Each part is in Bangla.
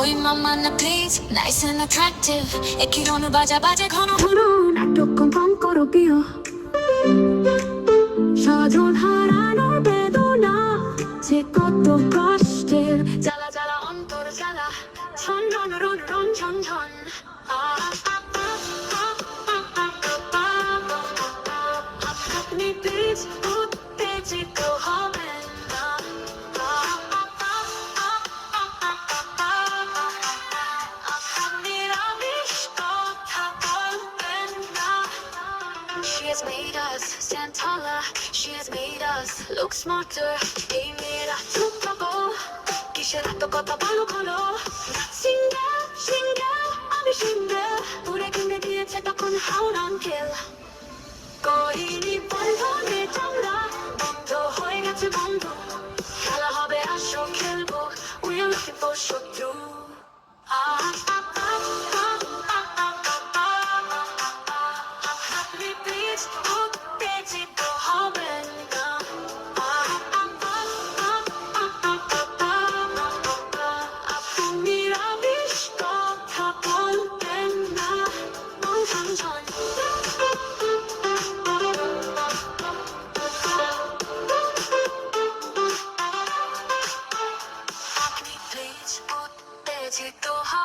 ওই মামা না প্লিজ নাইস এন্ড অ্যাট্রাকটিভ একই রনু বাজা বাজে ঘন ঘন নাটক কম করো প্রিয় সাজন হারানোর বেদনা যে কত কষ্টের জ্বালা জ্বালা অন্তর জ্বালা ঝন রন রন রন ঝন ঝন She has made us stand taller. She has made us look smarter. Hey, mira, tu papo. Quisiera tu copa palo color.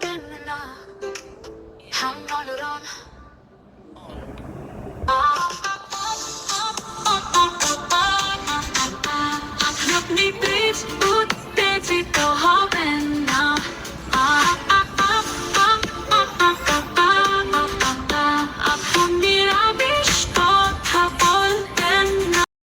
ben,